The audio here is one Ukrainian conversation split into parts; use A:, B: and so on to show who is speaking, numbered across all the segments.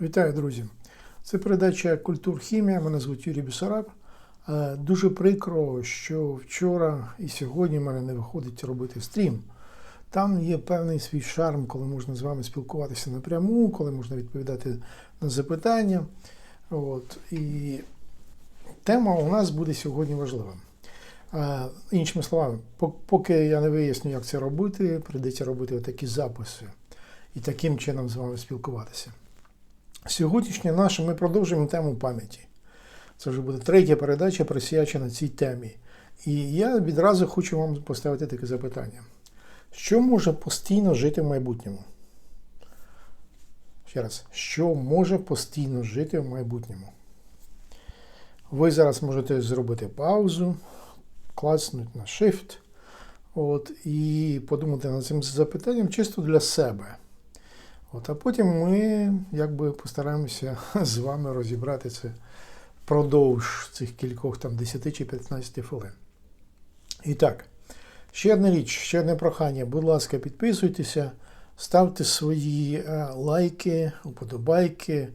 A: Вітаю, друзі! Це передача Культурхімія. Мене звуть Юрій Бісараб. Е, Дуже прикро, що вчора і сьогодні в мене не виходить робити стрім. Там є певний свій шарм, коли можна з вами спілкуватися напряму, коли можна відповідати на запитання. От. І тема у нас буде сьогодні важлива. Е, Іншими словами, поки я не виясню, як це робити, прийдеться робити такі записи і таким чином з вами спілкуватися. Сьогоднішнє наше ми продовжуємо тему пам'яті. Це вже буде третя передача, присвячена цій темі. І я відразу хочу вам поставити таке запитання: що може постійно жити в майбутньому? Ще раз, що може постійно жити в майбутньому? Ви зараз можете зробити паузу, клацнути на Shift от, і подумати над цим запитанням чисто для себе. От, а потім ми якби постараємося з вами розібрати це впродовж цих кількох там 10 чи 15 хвилин. І так, ще одна річ, ще одне прохання. Будь ласка, підписуйтеся, ставте свої е, лайки, уподобайки.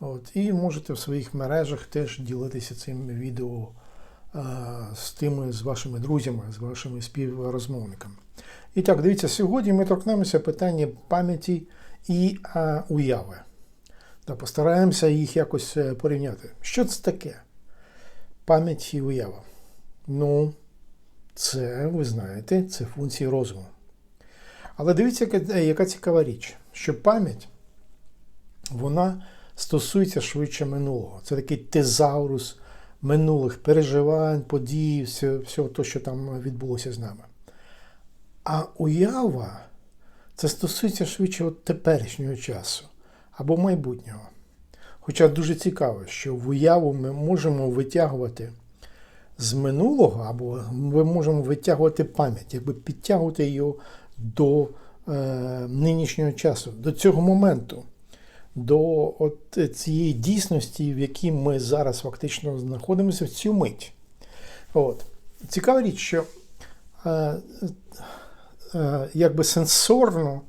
A: От, і можете в своїх мережах теж ділитися цим відео е, з тими, з вашими друзями, з вашими співрозмовниками. І так, дивіться, сьогодні ми торкнемося питання пам'яті і а, уяви. Та постараємося їх якось е, порівняти. Що це таке? Пам'ять і уява. Ну, це, ви знаєте, це функції розуму. Але дивіться, яка, е, яка цікава річ, що пам'ять, вона стосується швидше минулого. Це такий тезаурус минулих переживань, подій, всього, того, що там відбулося з нами. А уява це стосується швидше от теперішнього часу або майбутнього. Хоча дуже цікаво, що в уяву ми можемо витягувати з минулого, або ми можемо витягувати пам'ять, якби підтягувати її до е, нинішнього часу, до цього моменту, до от цієї дійсності, в якій ми зараз фактично знаходимося в цю мить. От. Цікава річ, що е, якби сенсорно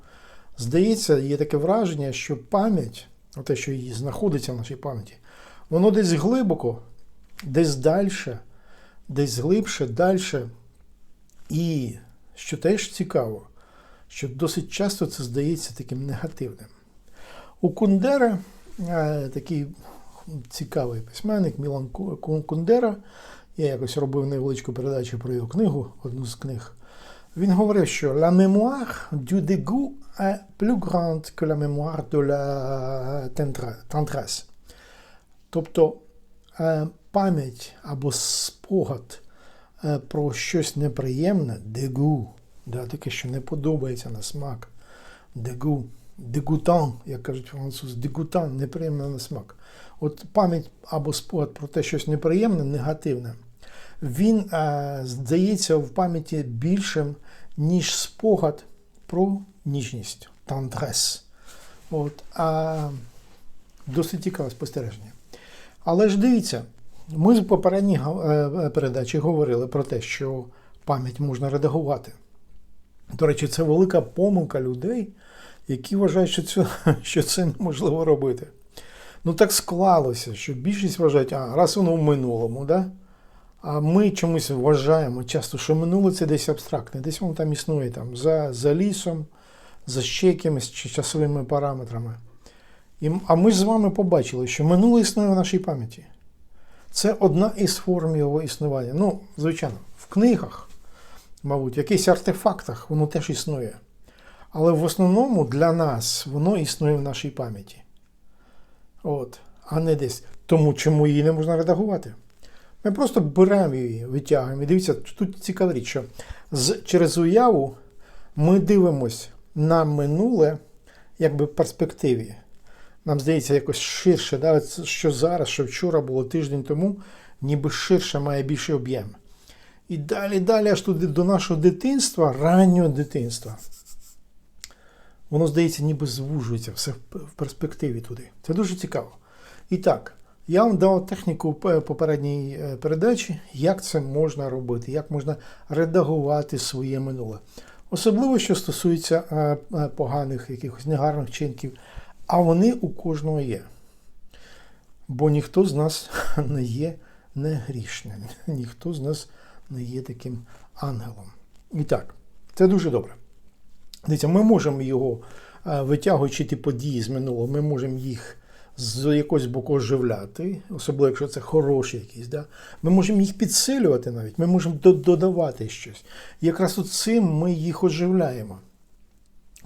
A: здається, є таке враження, що пам'ять, те, що її знаходиться в нашій пам'яті, воно десь глибоко, десь далі, десь глибше, далі. І що теж цікаво, що досить часто це здається таким негативним. У Кундера е, такий цікавий письменник Мілан Кундера. Я якось робив невеличку передачу про його книгу, одну з книг. Він говорив, що la mémoire du dégoût est plus grande que la mémoire de la tendresse. Тобто е, пам'ять або спогад е, про щось неприємне, дегу, да, таке, що не подобається на смак, дегу, дегутан, як кажуть французи, дегутан, неприємне на смак. От пам'ять або спогад про те, щось неприємне, негативне, він е, здається в пам'яті більшим, ніж спогад про ніжність, тандрес. От, а, досить цікаве спостереження. Але ж дивіться, ми в попередній е, передачі говорили про те, що пам'ять можна редагувати. До речі, це велика помилка людей, які вважають, що це, що це неможливо робити. Ну так склалося, що більшість вважають, а раз воно в минулому, да? А ми чомусь вважаємо часто, що минуле це десь абстрактне, десь воно там існує там, за, за лісом, за ще якимись часовими параметрами. І, а ми ж з вами побачили, що минуле існує в нашій пам'яті. Це одна із форм його існування. Ну, звичайно, в книгах, мабуть, в якихось артефактах воно теж існує. Але в основному для нас воно існує в нашій пам'яті. От, а не десь. Тому чому її не можна редагувати? Ми просто беремо її, витягуємо. І дивіться, тут цікава річ, що з, через уяву ми дивимось на минуле якби в перспективі. Нам здається, якось ширше, да? що зараз, що вчора було тиждень тому, ніби ширше має більший об'єм. І далі, далі, аж туди до нашого дитинства, раннього дитинства. Воно, здається, ніби звужується все в перспективі туди. Це дуже цікаво. І так, я вам дав техніку попередній е, передачі, як це можна робити, як можна редагувати своє минуле. Особливо, що стосується е, е, поганих, якихось негарних чинків, а вони у кожного є. Бо ніхто з нас не є негрішним, ніхто з нас не є таким ангелом. І так, це дуже добре. Дивіться, ми можемо його, витягуючи ті події з минулого, ми можемо їх з якогось боку оживляти, особливо якщо це хороші якісь. Да? Ми можемо їх підсилювати навіть, ми можемо додавати щось. І якраз цим ми їх оживляємо.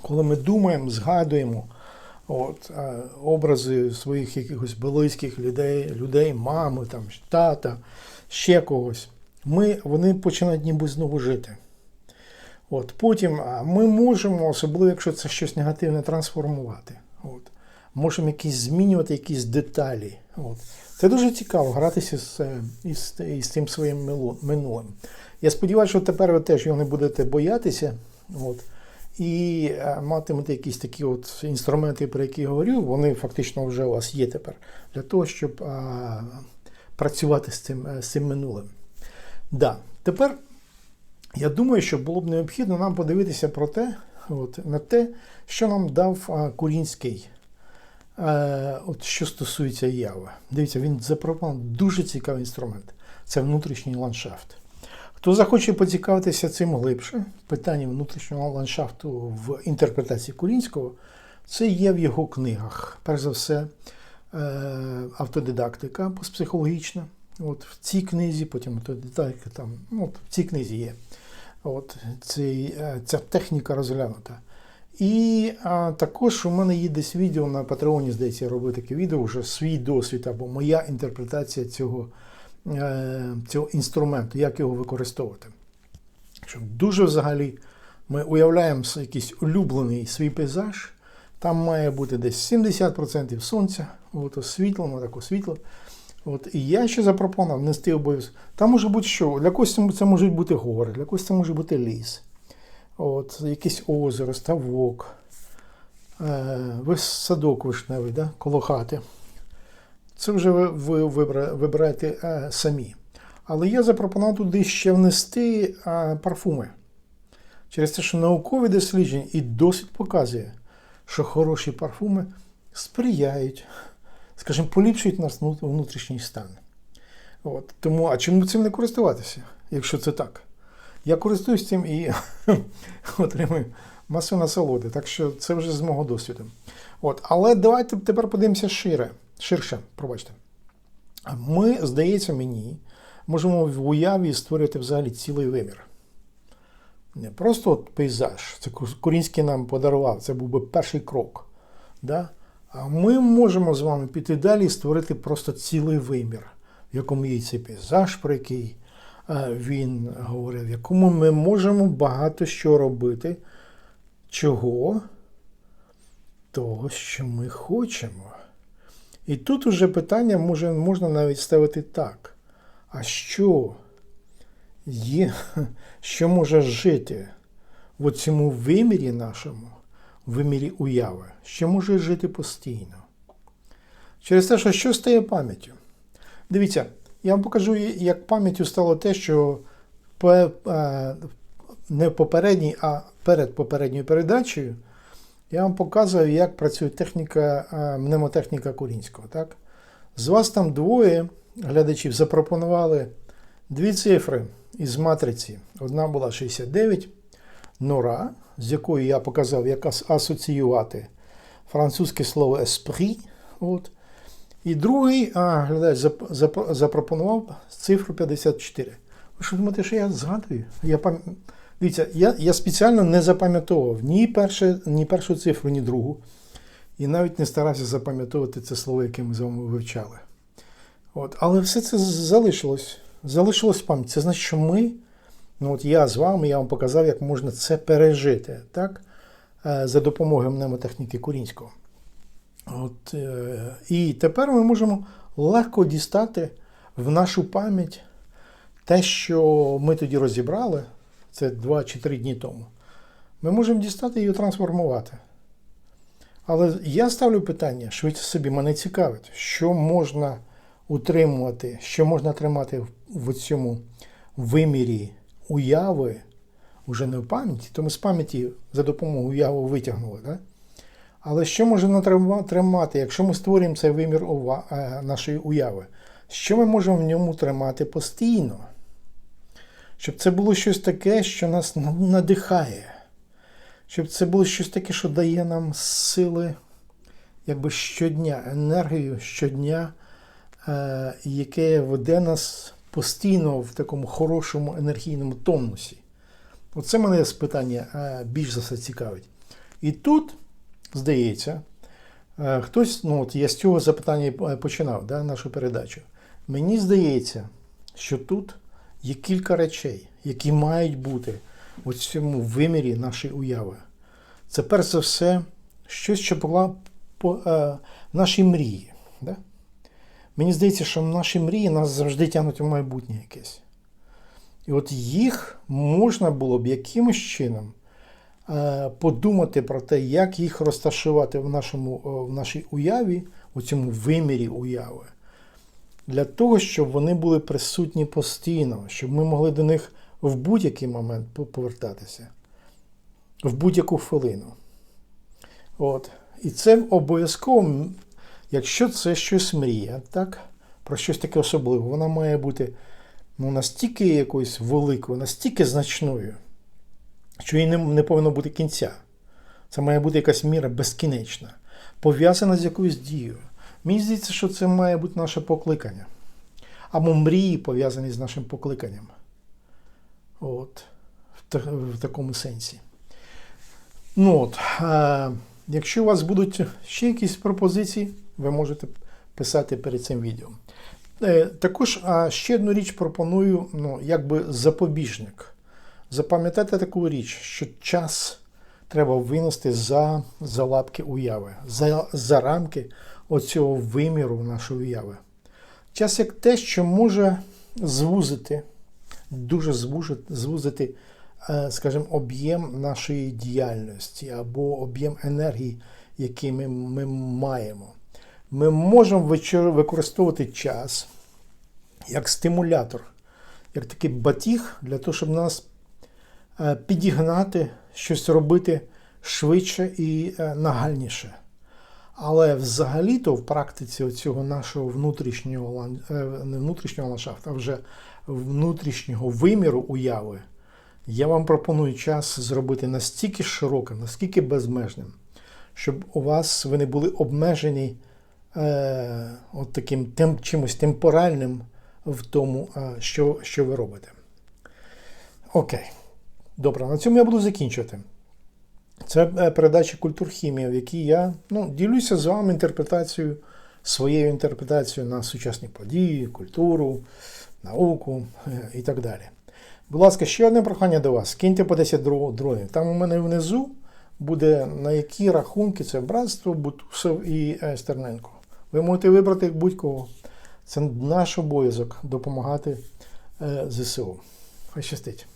A: Коли ми думаємо, згадуємо от, е, образи своїх якихось близьких людей, людей, мами, там, тата, ще когось, ми, вони починають ніби знову жити. От, потім ми можемо, особливо якщо це щось негативне, трансформувати. От. Можемо якісь змінювати якісь деталі. От. Це дуже цікаво гратися з, е, із, із тим своїм минулим. Я сподіваюся, що тепер ви теж його не будете боятися. От. І е, матимете якісь такі от інструменти, про які я говорю, вони фактично вже у вас є тепер для того, щоб а, працювати з цим, е, з цим минулим. Да. Тепер я думаю, що було б необхідно нам подивитися про те, от, на те, що нам дав Курінський, от, що стосується яви. Дивіться, він запропонував дуже цікавий інструмент. Це внутрішній ландшафт. Хто захоче поцікавитися цим глибше, питання внутрішнього ландшафту в інтерпретації Курінського, це є в його книгах. Перш за все, е, автодидактика постпсихологічна. От в цій книзі, потім автодидактика там, ну, от в цій книзі є. От, цей, е, ця техніка розглянута. І а, також у мене є десь відео на Патреоні, здається, я робив таке відео, вже свій досвід або моя інтерпретація цього, е, цього інструменту, як його використовувати. Що дуже взагалі ми уявляємо якийсь улюблений свій пейзаж, там має бути десь 70% сонця, от освітлено, так освітло. От, і я ще запропонував внести обов'язок. Там може бути що? Для когось це можуть бути гори, для когось це може бути ліс. От, якесь озеро, ставок, е, садок вишневий, да? коло хати. Це вже ви, ви вибираєте е, самі. Але я запропонував туди ще внести е, парфуми. Через те, що наукові дослідження і досвід показує, що хороші парфуми сприяють, скажімо, поліпшують наш внутрішній стан. От. Тому, а чому цим не користуватися, якщо це так? Я користуюсь цим і отримую масу насолоди. Так що це вже з мого досвіду. От. Але давайте тепер подивимося шире, ширше, пробачте. Ми, здається мені, можемо в уяві створити взагалі цілий вимір. Не просто от пейзаж, це Курінський нам подарував, це був би перший крок. Да? А ми можемо з вами піти далі і створити просто цілий вимір, в якому є цей пейзаж, про який він говорив, якому ми можемо багато що робити. Чого? Того, що ми хочемо. І тут уже питання може, можна навіть ставити так. А що є, що може жити в цьому вимірі нашому, в вимірі уяви, що може жити постійно? Через те, що що стає пам'яттю? Дивіться, я вам покажу, як пам'яттю стало те, що е, не в попередній, а перед попередньою передачею я вам показую, як працює техніка, е, мнемотехніка Курінського. Так? З вас там двоє глядачів запропонували дві цифри із матриці. Одна була 69, нора, з якою я показав, як асоціювати французьке слово esprit. От. І другий глядач зап- зап- запропонував цифру 54. Ви що думаєте, що я згадую? Я пам... Дивіться, я, я спеціально не запам'ятовував ні, перше, ні першу цифру, ні другу. І навіть не старався запам'ятовувати це слово, яке ми з вами вивчали. От. Але все це залишилось. Залишилось в пам'яті. Це значить, що ми, ну от я з вами, я вам показав, як можна це пережити, так? Е, За допомогою мнемотехніки Курінського. От, е, і тепер ми можемо легко дістати в нашу пам'ять те, що ми тоді розібрали, це 2 чи 3 дні тому. Ми можемо дістати і трансформувати. Але я ставлю питання, швидше собі, мене цікавить, що можна утримувати, що можна тримати в, цьому вимірі уяви, уже не в пам'яті, то ми з пам'яті за допомогою уяви витягнули. Да? Але що натрима- тримати, якщо ми створюємо цей вимір е, нашої уяви? Що ми можемо в ньому тримати постійно? Щоб це було щось таке, що нас надихає. Щоб це було щось таке, що дає нам сили якби щодня, енергію щодня, е, яке веде нас постійно в такому хорошому енергійному тонусі. Оце мене з питання е, більш за все цікавить. І тут, здається, е, хтось, ну от я з цього запитання починав да, нашу передачу. Мені здається, що тут є кілька речей, які мають бути у цьому вимірі нашої уяви. Це перш за все щось, що була по е, нашій мрії. Да? Мені здається, що наші мрії нас завжди тягнуть у майбутнє якесь. І от їх можна було б якимось чином подумати про те, як їх розташувати в, нашому, е, в нашій уяві, у цьому вимірі уяви, для того, щоб вони були присутні постійно, щоб ми могли до них в будь-який момент повертатися, в будь-яку хвилину. От. І це обов'язково, якщо це щось мрія, так? про щось таке особливе, вона має бути ну, настільки якоюсь великою, настільки значною, що їй не, не повинно бути кінця. Це має бути якась міра безкінечна, пов'язана з якоюсь дією. Мені здається, що це має бути наше покликання. Або мрії пов'язані з нашим покликанням. От, в, в такому сенсі. Ну от, е, якщо у вас будуть ще якісь пропозиції, ви можете писати перед цим відео. Е, також а, ще одну річ пропоную, ну, якби запобіжник. Запам'ятайте таку річ, що час треба винести за, за лапки уяви, за, за рамки оцього виміру нашої уяви. Час як те, що може звузити, дуже звузити, е, скажімо, об'єм нашої діяльності або об'єм енергії, який ми, ми маємо. Ми можемо використовувати час як стимулятор, як такий батіг для того, щоб нас підігнати, щось робити швидше і е, нагальніше. Але взагалі-то в практиці цього нашого внутрішнього е, не внутрішнього ландшафту, а вже внутрішнього виміру уяви, я вам пропоную час зробити настільки широким, настільки безмежним, щоб у вас ви не були обмежені е, от таким тем, чимось темпоральним в тому, е, що, що ви робите. Окей. Добре, на цьому я буду закінчувати. Це е, передача культурхімія, в якій я ну, ділюся з вами інтерпретацією, своєю інтерпретацією на сучасні події, культуру, науку е, і так далі. Будь ласка, ще одне прохання до вас. Киньте по 10 дронів. Там у мене внизу буде на які рахунки це братство, Бутусов і е, Стерненко. Ви можете вибрати будь-кого. Це наш обов'язок допомагати ЗСУ. Хай щастить.